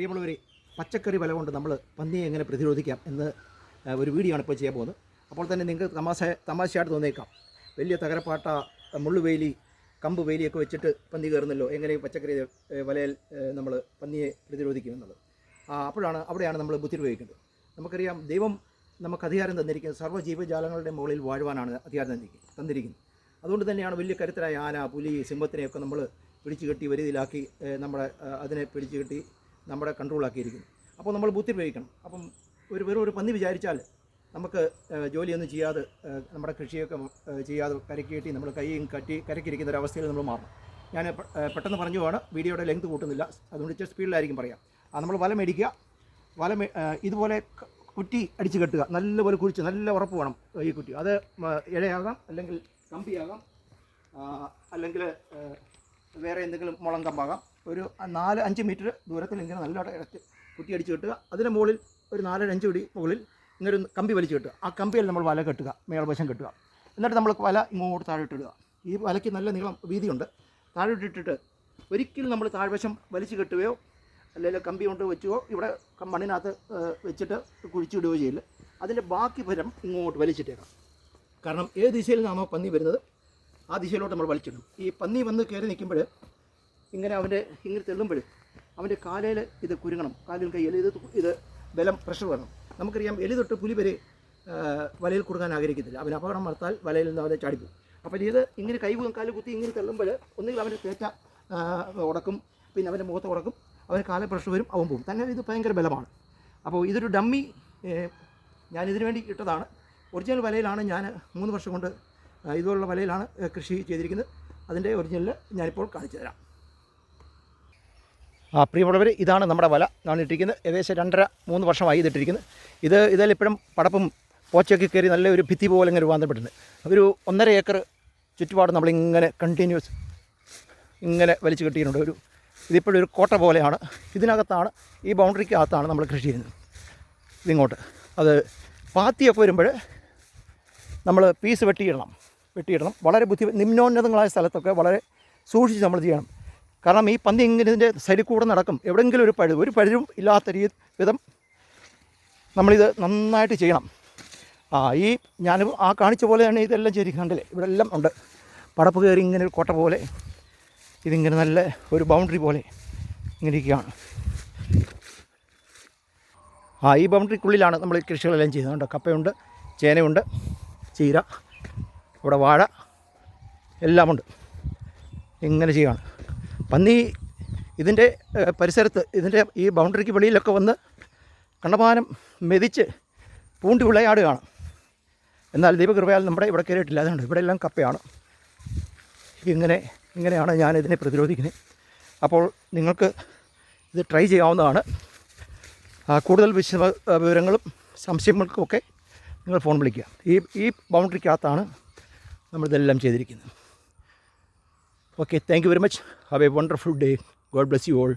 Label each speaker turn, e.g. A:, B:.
A: പ്രിയമുള്ളവരെ പച്ചക്കറി വില കൊണ്ട് നമ്മൾ പന്നിയെ എങ്ങനെ പ്രതിരോധിക്കാം എന്ന് ഒരു വീഡിയോ ആണ് ഇപ്പോൾ ചെയ്യാൻ പോകുന്നത്. അപ്പോൾ തന്നെ നിങ്ങൾക്ക് തമാശ തമാശയായിട്ട് തോന്നിയേക്കാം. വലിയ തകരപ്പാട്ട മുള്ളുവേലി കമ്പ് വേലിയൊക്കെ വെച്ചിട്ട് പന്നി കയറുന്നല്ലോ എങ്ങനെ പച്ചക്കറി വലയിൽ നമ്മൾ പന്നിയെ പ്രതിരോധിക്കും എന്നുള്ളത്. അപ്പോഴാണ് അവിടെയാണ് നമ്മൾ ബുദ്ധി ഉപയോഗിക്കുന്നത്. നമുക്കറിയാം ദൈവം നമുക്ക് അധികാരം തന്നിരിക്കുന്നത് സർവ ജീവജാലങ്ങളുടെ മുകളിൽ വാഴുവാനാണ് അധികാരം തന്നിരിക്കുന്നത് തന്നിരിക്കുന്നത്. അതുകൊണ്ട് തന്നെയാണ് വലിയ കരുത്തരായ ആന പുലി സിംഹത്തിനെയൊക്കെ നമ്മൾ പിടിച്ചു കെട്ടി വരുതിയിലാക്കി നമ്മുടെ അതിനെ പിടിച്ചു കെട്ടി നമ്മുടെ കൺട്രോളാക്കിയിരിക്കുന്നു അപ്പോൾ നമ്മൾ ബുദ്ധി ഉപയോഗിക്കണം. അപ്പം ഒരു വെറും ഒരു പന്നി വിചാരിച്ചാൽ നമുക്ക് ജോലിയൊന്നും ചെയ്യാതെ നമ്മുടെ കൃഷിയൊക്കെ ചെയ്യാതെ കരക്കി നമ്മൾ കൈയും കട്ടി കരക്കിരിക്കുന്ന ഒരു അവസ്ഥയിൽ നമ്മൾ മാറണം. ഞാൻ പെട്ടെന്ന് പറഞ്ഞു പോവാണ്. വീഡിയോയുടെ ലെങ്ത് കൂട്ടുന്നില്ല. അതുകൊണ്ട് ഇച്ചിരി സ്പീഡിലായിരിക്കും പറയാം. ആ നമ്മൾ വല മേടിക്കുക. വല ഇതുപോലെ കുറ്റി അടിച്ച് കെട്ടുക. നല്ലപോലെ കുഴിച്ച് നല്ല ഉറപ്പ് വേണം ഈ കുറ്റി. അത് ഇഴയാകാം അല്ലെങ്കിൽ കമ്പിയാകാം അല്ലെങ്കിൽ വേറെ എന്തെങ്കിലും മുളം കമ്പാകാം ഒരു നാല് അഞ്ച് മീറ്റർ ദൂരത്തിൽ ഇങ്ങനെ നല്ലോണം ഇടച്ച് കുത്തിയടിച്ച് കെട്ടുക. അതിന് മുകളിൽ ഒരു നാലര അഞ്ച് പിടി മുകളിൽ ഇങ്ങനെ ഒരു കമ്പി വലിച്ചു കെട്ടുക. ആ കമ്പിയിൽ നമ്മൾ വല കെട്ടുക മേൽവശം കെട്ടുക. എന്നിട്ട് നമ്മൾ വല ഇങ്ങോട്ട് താഴെ ഇട്ടിടുക ഈ വലയ്ക്ക് നല്ല നീളം വീതിയുണ്ട്. താഴെ ഇട്ടിട്ട് ഒരിക്കലും നമ്മൾ താഴ്വശം വലിച്ചു കെട്ടുകയോ അല്ലെങ്കിൽ കമ്പി കൊണ്ട് വെച്ചോ ഇവിടെ മണ്ണിനകത്ത് വെച്ചിട്ട് കുഴിച്ചിടുകയോ ചെയ്യില്ല. അതിന്റെ ബാക്കി ഫലം ഇങ്ങോട്ട് വലിച്ചിട്ടേക്കാം. കാരണം ഏത് ദിശയിൽ നിന്നാണോ പന്നി വരുന്നത്? ആ ദിശയിലോട്ട് നമ്മൾ വലിച്ചിടും. ഈ പന്നി വന്ന് കയറി നിൽക്കുമ്പോൾ ഇങ്ങനെ അവന്റെ ഇങ്ങനെ തെള്ളുമ്പോൾ അവന്റെ കാലയിൽ ഇത് കുരുങ്ങണം. കാലിൽ കയ്യിൽ ഇത് ഇത് ബലം പ്രഷർ വരണം. നമുക്കറിയാം എലി തൊട്ട് പുലി വരെ വലയിൽ കുടുങ്ങാൻ ആഗ്രഹിക്കത്തില്ല. അവൻ അപകടം നടത്താൽ വലയിൽ നിന്ന് അവനെ ചാടിപ്പോകും അപ്പോൾ ഇത് ഇങ്ങനെ കൈ കാൽ കുത്തി ഇങ്ങനെ തള്ളുമ്പോൾ ഒന്നുകിൽ അവന്റെ തേറ്റ ഉടക്കും പിന്നെ അവന്റെ മുഖത്ത് ഉടക്കും അവന്റെ കാല പ്രഷർ വരും അവൻ പോകും. തന്നെ ഇത് ഭയങ്കര ബലമാണ്. അപ്പോൾ ഇതൊരു ഡമ്മി ഞാനിതിനു വേണ്ടി ഇട്ടതാണ്. ഒറിജിനൽ വലയിലാണ് ഞാൻ മൂന്ന് വർഷം കൊണ്ട് ഇതുപോലുള്ള വലയിലാണ് കൃഷി ചെയ്തിരിക്കുന്നത്. അതിന്റെ ഒറിജിനൽ ഞാനിപ്പോൾ കാണിച്ചു തരാം. ആ പ്രിയമുള്ളവർ ഇതാണ് നമ്മുടെ വല. ഇട്ടിരിക്കുന്നത്. ഏകദേശം രണ്ടര മൂന്ന് വർഷമായി ഇതിട്ടിരിക്കുന്നത്. ഇത് ഇതെല്ലാം ഇപ്പോഴും പടപ്പും പോച്ചയൊക്കെ കയറി നല്ലൊരു ഭിത്തി പോലെ ഇങ്ങനെ രൂപാന്തരപ്പെട്ടിട്ടുണ്ട്. ഒരു ഒന്നര ഏക്കർ ചുറ്റുപാട് നമ്മളിങ്ങനെ കണ്ടിന്യൂസ് ഇങ്ങനെ വലിച്ചു കെട്ടിയിട്ടുണ്ട്. ഒരു ഇതിപ്പോഴും ഒരു കോട്ട പോലെയാണ്. ഇതിനകത്താണ് ഈ ബൗണ്ടറിക്കകത്താണ് നമ്മൾ കൃഷി ചെയ്യുന്നത്. ഇതിങ്ങോട്ട്. അത് പാത്തിയൊക്കെ വരുമ്പോൾ നമ്മൾ പീസ് വെട്ടിയിടണം. വെട്ടിയിടണം. വളരെ ബുദ്ധി നിമ്നോന്നതങ്ങളായ സ്ഥലത്തൊക്കെ വളരെ സൂക്ഷിച്ച് നമ്മൾ ചെയ്യണം. കാരണം ഈ പന്നി ഇങ്ങനെ ഇതിന്റെ സൈഡിൽ കൂടെ നടക്കും. എവിടെയെങ്കിലും ഒരു പഴുത് ഒരു പഴുതും ഇല്ലാത്ത രീതി വിധം നമ്മളിത് നന്നായിട്ട് ചെയ്യണം. ആ ഈ ഞാൻ ആ കാണിച്ച പോലെ തന്നെ ഇതെല്ലാം ചെയ്തിരിക്കണ്ടല്ലേ ഇവിടെ എല്ലാം ഉണ്ട്. പടപ്പ് കയറി ഇങ്ങനെ ഒരു കോട്ട പോലെ ഇതിങ്ങനെ നല്ല ഒരു ബൗണ്ടറി പോലെ ഇങ്ങനെ ഇരിക്കുകയാണ്. ആ ഈ ബൗണ്ടറിക്കുള്ളിലാണ് നമ്മൾ കൃഷികളെല്ലാം ചെയ്യുന്നത് കപ്പയുണ്ട് ചേനയുണ്ട് ചീര ഇവിടെ വാഴ എല്ലാമുണ്ട്. ഇങ്ങനെ ചെയ്യുകയാണ് പന്നി ഇതിന്റെ പരിസരത്ത് ഇതിന്റെ ഈ ബൗണ്ടറിക്ക് വെളിയിലൊക്കെ വന്ന് കണ്ടമാനം മെതിച്ച് പൂണ്ടി വിളയാടുകയാണ്. എന്നാൽ ദൈവകൃപയാൽ നമ്മുടെ ഇവിടെ കയറിയിട്ടില്ല. അതുകൊണ്ട് ഇവിടെ എല്ലാം കപ്പയാണ്. ഇങ്ങനെ ഇങ്ങനെയാണ് ഞാൻ ഇതിനെ പ്രതിരോധിക്കുന്നത്. അപ്പോൾ നിങ്ങൾക്ക് ഇത് ട്രൈ ചെയ്യാവുന്നതാണ്. കൂടുതൽ വിശദ വിവരങ്ങളും സംശയങ്ങൾക്കുമൊക്കെ നിങ്ങൾ ഫോൺ വിളിക്കുക. ഈ ഈ ബൗണ്ടറിക്കകത്താണ് നമ്മളിതെല്ലാം ചെയ്തിരിക്കുന്നത്. Okay, thank you very much. Have a wonderful day. God bless you all.